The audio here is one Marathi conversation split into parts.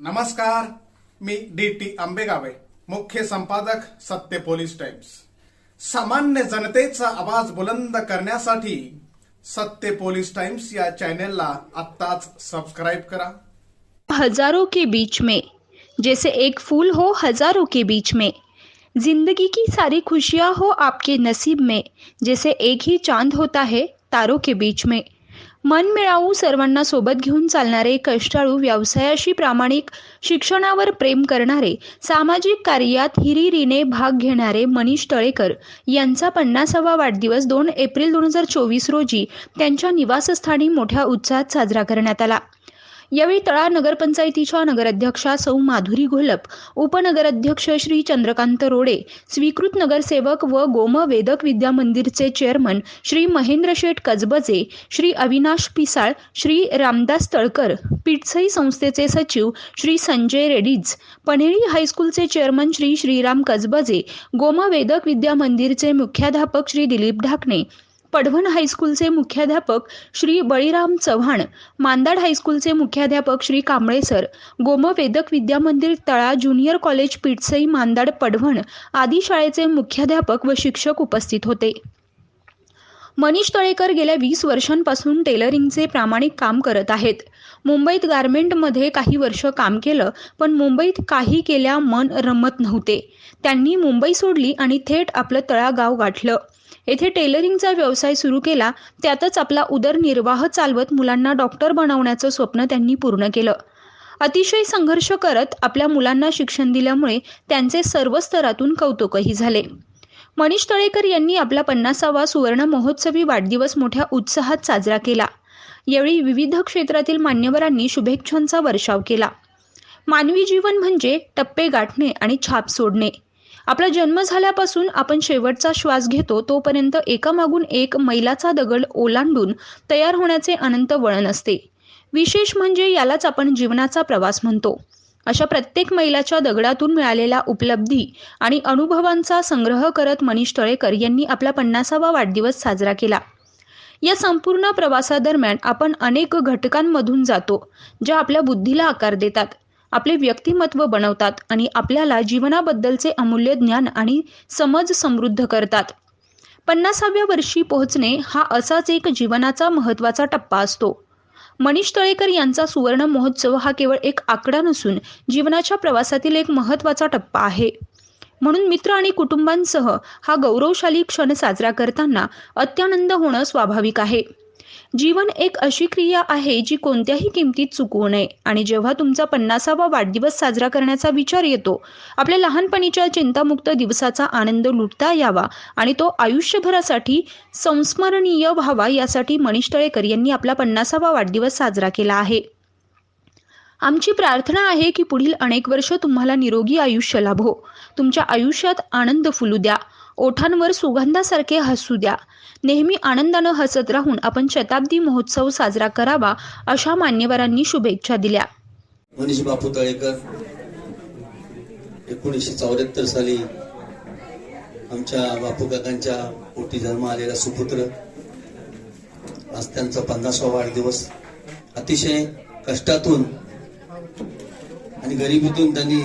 नमस्कार, मी डी टी आंबेगावे, मुख्य संपादक सत्य पोलीस टाइम्स. सामान्य जनतेचा आवाज़ बुलंद करण्यासाठी सत्य पोलीस टाइम्स या चॅनेलला आत्ताच सबस्क्राईब करा. हज़ारों के बीच में, जैसे एक फूल हो हज़ारों के बीच में, ज़िंदगी की सारी खुशियाँ हो आपके नसीब में, जैसे एक ही चाँद होता है तारों के बीच में। मन मिळावू सर्वांना सोबत घेऊन चालणारे कष्टाळू व्यवसायाशी प्रामाणिक शिक्षणावर प्रेम करणारे सामाजिक कार्यात हिरिरीने भाग घेणारे मनीष तळेकर यांचा पन्नासावा वाढदिवस दोन एप्रिल दोन हजार चोवीस रोजी त्यांच्या निवासस्थानी मोठ्या उत्साहात साजरा करण्यात आला. यावेळी तळा नगरपंचायतीच्या नगराध्यक्षा सौ माधुरी घोलप उपनगराध्यक्ष श्री चंद्रकांत रोडे स्वीकृत नगरसेवक व गोम वेदक विद्या मंदिरचे चेअरमन श्री महेंद्र शेठ कजबजे श्री अविनाश पिसाळ श्री रामदास तळकर पिटसई संस्थेचे सचिव श्री संजय रेड्डीज पनेरी हायस्कूलचे चेअरमन श्री श्रीराम कजबजे गोम वेदक विद्या मंदिरचे मुख्याध्यापक श्री दिलीप ढाकणे पडवण हायस्कूलचे मुख्याध्यापक श्री बळीराम चव्हाण मांदाड हायस्कूलचे मुख्याध्यापक श्री कांबळे सर गोम वेदक विद्या मंदिर तळा ज्युनियर कॉलेज पिटसई मांदाड पडवण आदी शाळेचे मुख्याध्यापक व शिक्षक उपस्थित होते. मनीष तळेकर गेल्या वीस वर्षांपासून टेलरिंगचे प्रामाणिक काम करत आहेत. मुंबईत गारमेंटमध्ये काही वर्ष काम केलं पण मुंबईत काही केल्या मन रमत नव्हते. त्यांनी मुंबई सोडली आणि थेट आपलं तळागाव गाठलं. येथे टेलरिंगचा व्यवसाय सुरू केला त्यातच आपला उदरनिर्वाह चालवत मुलांना डॉक्टर बनवण्याचं स्वप्न त्यांनी पूर्ण केलं. अतिशय संघर्ष करत आपल्या मुलांना शिक्षण दिल्यामुळे त्यांचे सर्व स्तरातून कौतुकही झाले. मनीष तळेकर यांनी आपला पन्नासावा सुवर्ण महोत्सवी वाढदिवस मोठ्या उत्साहात साजरा केला. यावेळी विविध क्षेत्रातील मान्यवरांनी शुभेच्छांचा वर्षाव केला. मानवी जीवन म्हणजे टप्पे गाठणे आणि छाप सोडणे. आपला जन्म झाल्यापासून आपण शेवटचा श्वास घेतो तोपर्यंत एकामागून एक मैलाचा दगड ओलांडून तयार होण्याचे अनंत वळण असते. विशेष म्हणजे यालाच आपण जीवनाचा प्रवास म्हणतो. अशा प्रत्येक मैलाच्या दगडातून मिळालेल्या उपलब्धी आणि अनुभवांचा संग्रह करत मनीष तळेकर यांनी आपला पन्नासावा वाढदिवस साजरा केला. या संपूर्ण प्रवासादरम्यान आपण अनेक घटकांमधून जातो ज्या आपल्या बुद्धीला आकार देतात. आपले व्यक्तिमत्व बनवतात आणि आपल्याला जीवनाबद्दलचे अमूल्य ज्ञान आणि समज समृद्ध करतात. पन्नासाव्या वर्षी पोहोचणे हा असाच एक जीवनाचा महत्त्वाचा टप्पा असतो. मनीष तळेकर यांचा सुवर्ण महोत्सव हा केवळ एक आकडा नसून जीवनाच्या प्रवासातील एक महत्त्वाचा टप्पा आहे. म्हणून मित्र आणि कुटुंबांसह हा गौरवशाली क्षण साजरा करताना अत्यानंद होणं स्वाभाविक आहे. जीवन एक अशी क्रिया आहे जी कोणत्याही किमतीत चुकवू नये. आणि जेव्हा तुमचा पन्नासावा वाढदिवस साजरा करण्याचा विचार येतो आपल्या लहानपणीच्या चिंतामुक्त दिवसाचा आनंद लुटता यावा आणि तो आयुष्यभरासाठी संस्मरणीय व्हावा यासाठी मनीष तळेकर यांनी आपला पन्नासावा वाढदिवस साजरा केला आहे. आमची प्रार्थना आहे की पुढील अनेक वर्ष तुम्हाला निरोगी आयुष्य लाभो. तुमच्या आयुष्यात आनंद फुलू द्या. ओठांवर सुगंधासारखे हसू द्या. नेहमी आनंदानं हसत राहून आपण शताब्दी महोत्सव साजरा करावा अशा मान्यवरांनी शुभेच्छा दिल्या. मनीष बापू तळेकर एकोणीसशे चौऱ्याहत्तर साली आमच्या बापू काकांच्या पोटी जन्म आलेला सुपुत्र. आज त्यांचा पन्नासवा वाढदिवस. अतिशय कष्टातून आणि गरिबीतून त्यांनी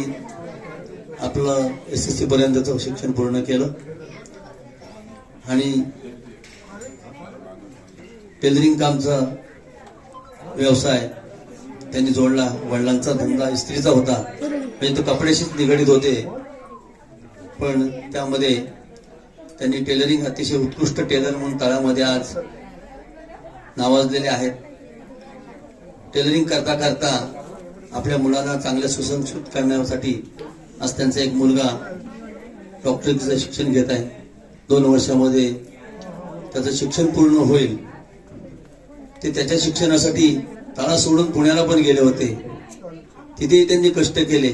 आपलं एस एस सी पर्यंतचं शिक्षण पूर्ण केलं. आणि टेलरिंग कामचा व्यवसाय त्यांनी जोडला. वडिलांचा धंदा इस्त्रीचा होता. म्हणजे तो कपड्याशीच निगडीत होते. पण त्यामध्ये त्यांनी टेलरिंग अतिशय उत्कृष्ट टेलर म्हणून तळामध्ये आज नावाजलेले आहेत. टेलरिंग करता करता आपल्या मुलांना चांगल्या सुसंस्कृत करण्यासाठी आज त्यांचा एक मुलगा डॉक्टरीचं शिक्षण घेत आहे. दोन वर्षामध्ये त्याचं शिक्षण पूर्ण होईल. ते त्याच्या शिक्षणासाठी तळा सोडून पुण्याला पण गेले होते. तिथेही त्यांनी कष्ट केले.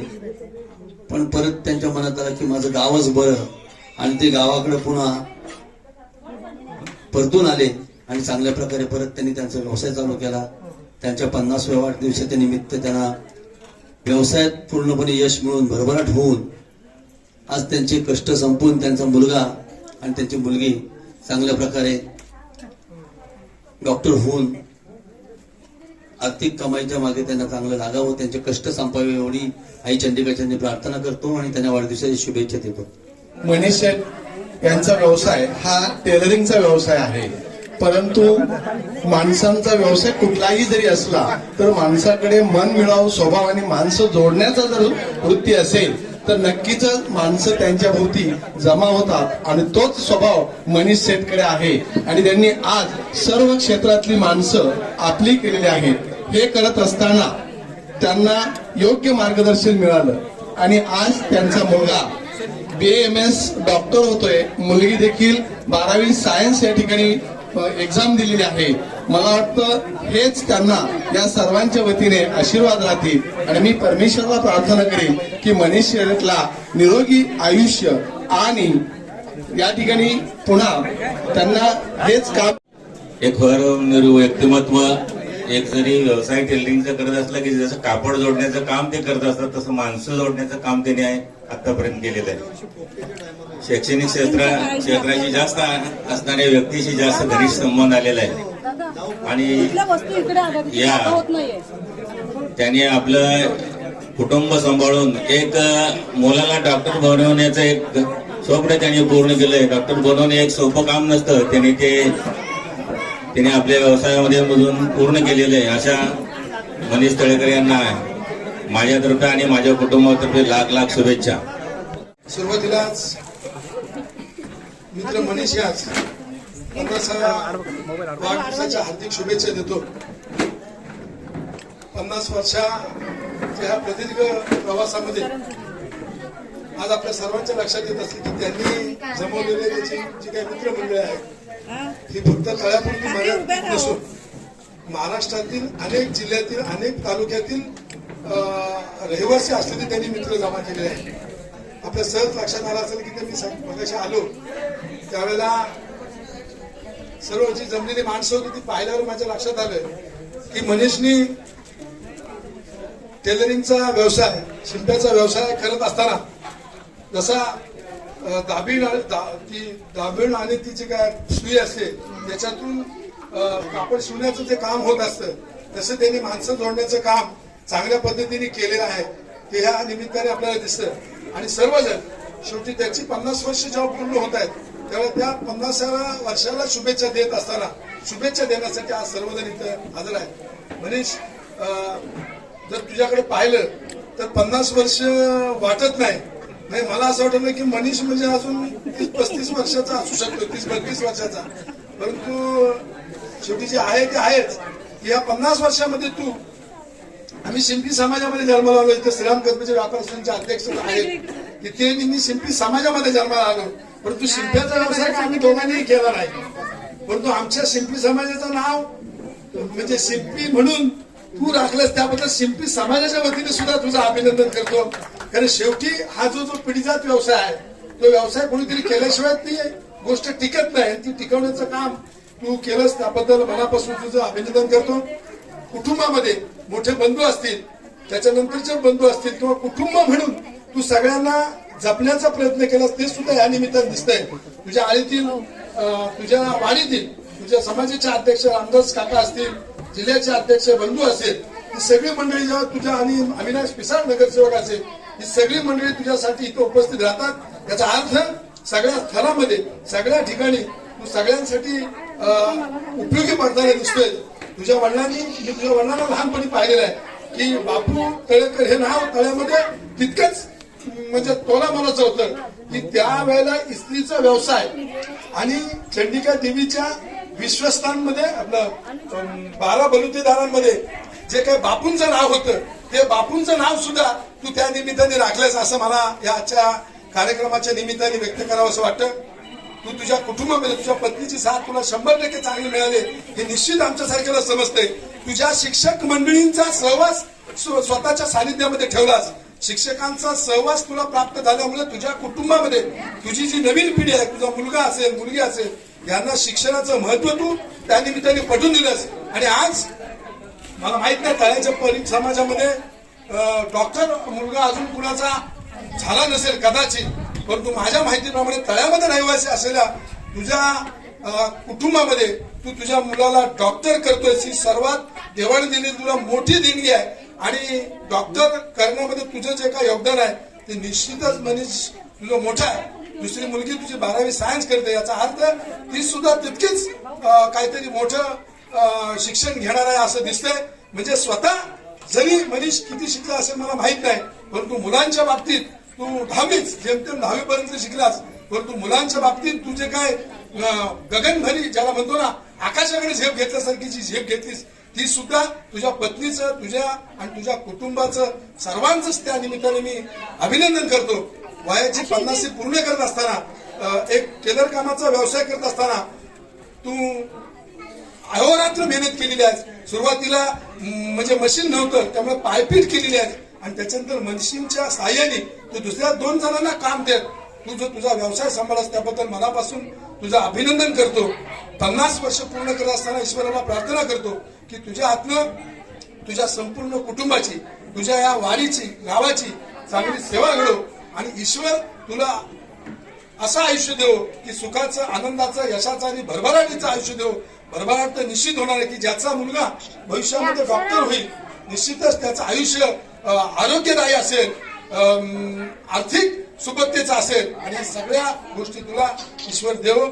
पण परत त्यांच्या मनात आलं की माझं गावच बरं. आणि ते गावाकडे पुन्हा परतून आले आणि चांगल्या प्रकारे परत त्यांनी त्यांचा व्यवसाय चालू केला. त्यांच्या पन्नासव्या वाढदिवसाच्या निमित्त त्यांना व्यवसायात पूर्णपणे यश मिळून भरभराट होऊन आज त्यांचे कष्ट संपून त्यांचा मुलगा आणि त्यांची मुलगी चांगल्या प्रकारे डॉक्टर होऊन आर्थिक कमाईच्या मागे त्यांना चांगलं लागावं त्यांचे कष्ट संपावे एवढी आई चंडिकाच्यांनी प्रार्थना करतो आणि त्यांना वाढदिवसाची शुभेच्छा देतो. मनीष शेठ यांचा व्यवसाय हा टेलरिंगचा व्यवसाय आहे. परंतु माणसांचा व्यवसाय कुठलाही जरी असला तर माणसाकडे मन मिळावं स्वभाव आणि माणसं जोडण्याचा जर वृत्ती असेल तर नक्कीच माणसं त्यांच्या भोवती जमा होतात आणि तोच स्वभाव मनीष शेतकरी आहे. आणि त्यांनी आज सर्व क्षेत्रातली माणसं आपली केलेली आहेत. हे करत असताना त्यांना योग्य मार्गदर्शन मिळालं. आणि आज त्यांचा मुलगा बी एम एस डॉक्टर होतोय. मुलगी देखील बारावी सायन्स या ठिकाणी एक्झाम दिलेली आहे. मला वाटतं हेच त्यांना या सर्वांच्या वतीने आशीर्वाद राहतील. आणि मी परमेश्वरला प्रार्थना करेन की मनीष शर्यतला निरोगी आयुष्य आणि या ठिकाणी पुन्हा त्यांना हेच काम एक निर व्यक्तिमत्व एक जरी व्यवसाय टेलरिंगचं करत असला की जसं कापड जोडण्याचं काम ते करत असतात तसं माणसं जोडण्याचं काम त्यांनी आहे आतापर्यंत केलेलं आहे. शैक्षणिक क्षेत्र क्षेत्राशी जास्त असणाऱ्या व्यक्तीशी जास्त घनिष्ठ संबंध आलेला आहे. आणि या. जागा होत नाहीये? त्यांनी आपलं कुटुंब सांभाळून एक मुलाला डॉक्टर बनवण्याचं एक स्वप्न त्यांनी पूर्ण केलंय. डॉक्टर बनवणे एक सोपं काम नसतं. त्यांनी ते त्यांनी आपल्या व्यवसायामध्ये मधून पूर्ण केलेलं आहे. अशा मनीष तळेकर यांना माझ्यातर्फे आणि माझ्या कुटुंबातर्फे लाख लाख शुभेच्छा. सुरुवातीलाच मित्र मनीष याच वाढदिवसाच्या हार्दिक शुभेच्छा देतो. पन्नास वर्षाच्या ह्या प्रदीर्घ प्रवासामध्ये आज आपल्या सर्वांच्या लक्षात येत असले की त्यांनी जमवलेले त्याची जी काही मित्रमंडळी आहेत ही. फक्त तळ्यापुरती मर्यादित नसून महाराष्ट्रातील अनेक जिल्ह्यातील अनेक तालुक्यातील अं, रहिवासी असलेले त्यांनी मित्र जमा केलेले आहेत. आपल्या सहज लक्षात आलं असेल की ते मी मगाशी आलो. त्यावेळेला सर्व जी जमलेली माणसं होती ती पाहिल्यावर माझ्या लक्षात आलं की मनीषनी टेलरिंगचा व्यवसाय शिंप्याचा व्यवसाय करत असताना जसा दाबीण आणि दा- ती दाबीण आणि ती जी काय सुई असते त्याच्यातून कापड शिवण्याचं जे काम होत असतं तसं त्यांनी माणसं जोडण्याचं काम चांगल्या पद्धतीने केलेलं आहे ते ह्या निमित्ताने आपल्याला दिसतं. आणि सर्वजण शेवटी त्याची पन्नास वर्ष जेव्हा पूर्ण होत आहेत. तेव्हा त्या पन्नासाव्या वर्षाला शुभेच्छा देत असताना शुभेच्छा देण्यासाठी आज सर्वजण इथं हजर आहे मनीष अं, जर तुझ्याकडे पाहिलं तर पन्नास वर्ष वाटत नाही. नाही मला असं वाटत नाही की मनीष म्हणजे अजून तीस पस्तीस वर्षाचा असू शकतो तीस बत्तीस वर्षाचा. परंतु शेवटी जे आहे ते आहेच. की या पन्नास वर्षामध्ये तू आम्ही शिंपी समाजामध्ये जन्माला आलो इथे श्रीराम कसबेचे व्यापार संघाचे अध्यक्ष आहेत. इथे मी शिंपी समाजामध्ये जन्माला आलो. परंतु शिंप्याचा व्यवसाय आम्ही दोघांनीही केला नाही. परंतु आमच्या शिंपी समाजाचं नाव म्हणजे शिंपी म्हणून तू राखलंस त्याबद्दल शिंपी समाजाच्या वतीने सुद्धा तुझं अभिनंदन करतो. कारण शेवटी हा जो जो पिढीजात व्यवसाय आहे तो व्यवसाय कोणीतरी केल्याशिवाय ती गोष्ट टिकत नाही. ती टिकवण्याचं काम तू केलंस त्याबद्दल मनापासून तुझं अभिनंदन करतो. कुटुंबामध्ये मोठे बंधू असतील त्याच्यानंतरचे बंधू असतील किंवा कुटुंब म्हणून तू सगळ्यांना जपण्याचा प्रयत्न केलास ते सुद्धा या निमित्तानं दिसतंय. तुझ्या आळीतील तुझ्या वाडीतील तुझ्या समाजाचे अध्यक्ष रामदास काका असतील जिल्ह्याचे अध्यक्ष बंधू असतील ही सगळी मंडळी जेव्हा तुझ्या आणि अविनाश पिसाळ नगरसेवक असेल ही सगळी मंडळी तुझ्यासाठी इथं उपस्थित राहतात. याचा अर्थ सगळ्या स्थळामध्ये सगळ्या ठिकाणी तू सगळ्यांसाठी उपयोगी पडताना दिसतोय. तुझ्या वडिलांनी मी तुझ्या वडिलांना लहानपणी पाहिलेलं आहे की बापू तळेकर हे नाव तळ्यामध्ये तितकंच म्हणजे तोला म्हणायचं होतं की त्यावेळेला इस्त्रीचा व्यवसाय आणि चंडिका देवीच्या विश्वस्तांमध्ये आपलं बारा बलुतेदारांमध्ये जे काही बापूंचं नाव होतं ते बापूंचं नाव सुद्धा तू त्या निमित्ताने राखलंस असं मला याच्या कार्यक्रमाच्या निमित्ताने व्यक्त करावं असं वाटतं. तू तुझ्या कुटुंबामध्ये तुझ्या पत्नीची साथ तुला शंभर टक्के चांगली मिळाले हे निश्चित आमच्यासारख्याला समजतंय. तुझ्या शिक्षक मंडळींचा सहवास स्वतःच्या सानिध्यामध्ये ठेवलास. शिक्षकांचा सहवास तुला प्राप्त झाल्यामुळे तुझ्या कुटुंबामध्ये तुझी जी नवीन पिढी आहे तुझा मुलगा असेल मुलगी असेल यांना शिक्षणाचं महत्त्व तू त्या निमित्ताने पटवून दिलंस आणि आज मला माहीत नाही तळ्याच्या परी समाजामध्ये अं, डॉक्टर मुलगा अजून कुणाचा झाला नसेल कदाचित परंतु माझ्या माहितीप्रमाणे तळ्यामध्ये रहिवासी असलेल्या तुझ्या कुटुंबामध्ये तू तुझ्या मुलाला डॉक्टर करतोय ही सर्वात देवाने दिलेली तुला मोठी देणगी आहे. आणि डॉक्टर करण्यामध्ये तुझं जे काय योगदान आहे ते निश्चितच मनीष तुझं मोठं आहे. दुसरी मुलगी तुझी बारावी सायन्स करते याचा अर्थ ती सुद्धा तितकीच काहीतरी मोठं शिक्षण घेणार आहे असं दिसतंय. म्हणजे स्वतः जरी मनीष किती शिकला असेल मला माहीत नाही परंतु मुलांच्या बाबतीत तू दहावीच जेमतेम दहावी पर्यंत शिकलास परंतु मुलांच्या बाबतीत तू जे काय गगनभरी ज्याला म्हणतो ना आकाशाकडे झेप घेतल्यासारखी जी झेप घेतलीस ती सुद्धा तुझ्या पत्नीचं तुझ्या आणि तुझ्या कुटुंबाचं सर्वांचंच त्या निमित्ताने मी अभिनंदन करतो. वयाची पन्नासी पूर्ण करत असताना एक टेलर कामाचा व्यवसाय करत असताना तू अहोरात्र मेहनत केलेली आहे सुरुवातीला म्हणजे मशीन नव्हतं त्यामुळे पायपीट केलेली आहे आणि त्याच्यानंतर मशीनच्या साह्याने तू दुसऱ्या दोन जणांना काम देत. तू जो तुझा व्यवसाय सांभाळास त्याबद्दल मनापासून तुझं अभिनंदन करतो. पन्नास वर्ष पूर्ण करत असताना ईश्वराला प्रार्थना करतो की तुझ्या हातनं तुझ्या संपूर्ण कुटुंबाची तुझ्या या वाडीची गावाची चांगली सेवा घडो. आणि ईश्वर तुला असं आयुष्य देव की सुखाचं आनंदाचं यशाचं आणि भरभराटीचं आयुष्य देव. भरभराट तर निश्चित होणार आहे की ज्याचा मुलगा भविष्यामध्ये डॉक्टर होईल निश्चितच त्याचं आयुष्य आरोग्यदायी असेल. आर्थिक सुबत्तेचं असेल आणि सगळ्या गोष्टी तुला ईश्वर देव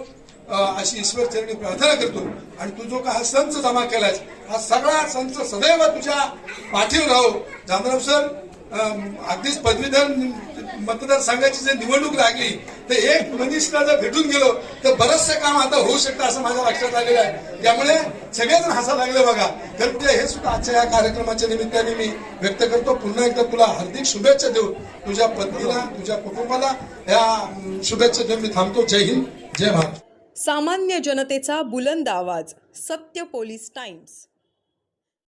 अशी ईश्वर चरणी प्रार्थना करतो. आणि तू जो का हा संच जमा केलाय हा सगळा संच सदैव तुझ्या पाठीवर राहू. जामराव सर अगदीच पदवीधर मतदारसंघाची जर निवडणूक लागली तर एक मनीषला जर भेटून गेलो तर बरचसं काम आता होऊ शकतं असं माझ्या लक्षात आलेलं आहे. त्यामुळे सगळेजण हसा लागले बघा. तर ते हे सुद्धा आजच्या या कार्यक्रमाच्या निमित्ताने मी व्यक्त करतो. पुन्हा एकदा तुला हार्दिक शुभेच्छा देऊ तुझ्या पत्नीला तुझ्या कुटुंबाला या शुभेच्छा देऊन मी थांबतो. जय हिंद जय भारत. सामान्य जनतेचा बुलंद आवाज सत्य पोलीस टाइम्स.